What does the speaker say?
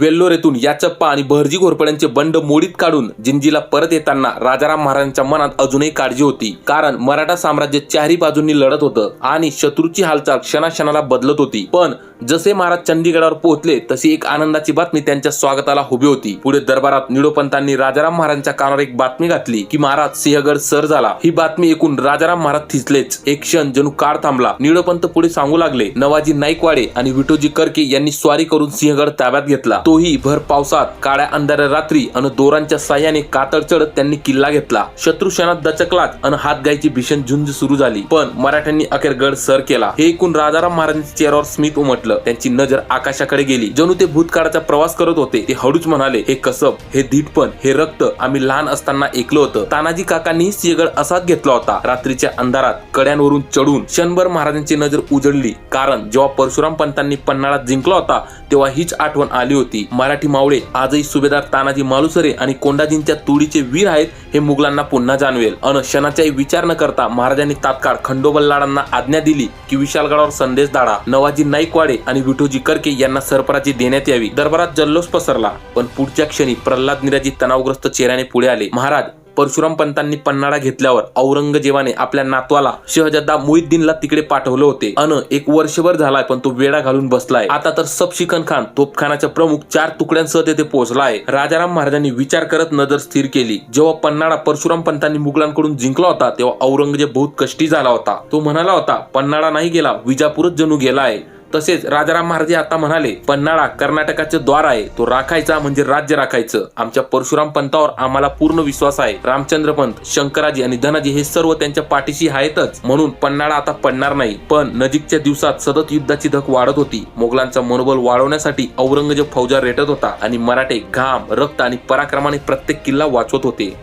वेल्लोर येथून याचप्पा आणि भरजी घोरपड्यांचे बंड मोडीत काढून जिंजीला परत येताना राजाराम महाराजांच्या मनात अजूनही काळजी होती. कारण मराठा साम्राज्य चारही बाजूंनी लढत होतं आणि शत्रूची हालचाल क्षणाक्षणाला बदलत होती. पण जसे महाराज चंदीगडावर पोहोचले तशी एक आनंदाची बातमी त्यांच्या स्वागताला उभी होती. पुढे दरबारात निळोपंतांनी राजाराम महाराजांच्या कानावर एक बातमी घातली की महाराज सिंहगड सर झाला. ही बातमी ऐकून राजाराम महाराज थिसलेच एक क्षण जणू काळ थांबला. निळोपंत पुढे सांगू लागले नवाजी नाईकवाडे आणि विठोजी करके यांनी स्वारी करून सिंहगड ताब्यात घेतला. तोही भर पावसात काळ्या अंधाऱ्या रात्री अन दोरांच्या साह्याने कातळ चढत त्यांनी किल्ला घेतला. शत्रू क्षणात दचकलात अन हात गायची भीषण झुंज सुरू झाली. पण मराठ्यांनी अखेर गड सर केला. हे ऐकून राजाराम महाराजांच्या चेहऱ्यावर स्मित उमटलं. त्यांची नजर आकाशाकडे गेली. जणू ते भूतकाळाचा प्रवास करत होते. ते हळूच म्हणाले हे कसब हे धीटपण हे रक्त आम्ही लहान असताना ऐकलं होतं. तानाजी काकांनी सिंहगड असाच घेतला होता. रात्रीच्या अंधारात कड्यांवरून चढून क्षणभर महाराजांची नजर उजळली. कारण जेव्हा परशुराम पंतांनी पन्हाळा जिंकला होता तेव्हा हीच आठवण आली होती. मराठी मावळे आजही सुभेदार तानाजी मालुसरे आणि कोंडाजींच्या तुडीचे वीर आहेत हे मुघलांना पुन्हा जाणवेल. अन क्षणाचाही विचार न करता महाराजांनी तात्काळ खंडोबल्लाडांना आज्ञा दिली की विशालगडावर संदेश दाडा नवाजी नाईकवाडे आणि विठोजी करके यांना सरपराची देण्यात यावी. दरबारात जल्लोष पसरला. पण पुढच्या क्षणी प्रल्हाद निराजी तणावग्रस्त चेहऱ्याने पुढे आले. महाराज परशुराम पंतांनी पन्हाळा घेतल्यावर औरंगजेबाने आपल्या नातवाला शहजादा मुईद्दीनला तिकडे पाठवले होते. अन एक वर्षभर झालाय पण तो वेडा घालून बसलाय. आता तर सबशिकन खान तोपखानाच्या प्रमुख चार तुकड्यांसह तेथे पोहोचलाय. राजाराम महाराजांनी विचार करत नजर स्थिर केली. जेव्हा पन्हाळा परशुराम पंतांनी मुघलांकडून जिंकला होता तेव्हा औरंगजेब बहुत कष्टी झाला होता. तो म्हणाला होता पन्हाळा नाही गेला विजापूरच जणू गेलाय. तसेच राजाराम महाराजे आता म्हणाले पन्हाळा कर्नाटकाचे द्वार आहे तो राखायचा म्हणजे राज्य राखायचं. आमच्या परशुराम पंतावर आम्हाला पूर्ण विश्वास आहे. रामचंद्र पंत शंकराजी आणि धनाजी हे सर्व त्यांच्या पाठीशी आहेतच. म्हणून पन्हाळा आता पडणार नाही. पण नजीकच्या दिवसात सतत युद्धाची धक वाढत होती. मोगलांचा मनोबल वाढवण्यासाठी औरंगजेब फौजा रेटत होता आणि मराठे घाम रक्त आणि पराक्रमाने प्रत्येक किल्ला वाचवत होते.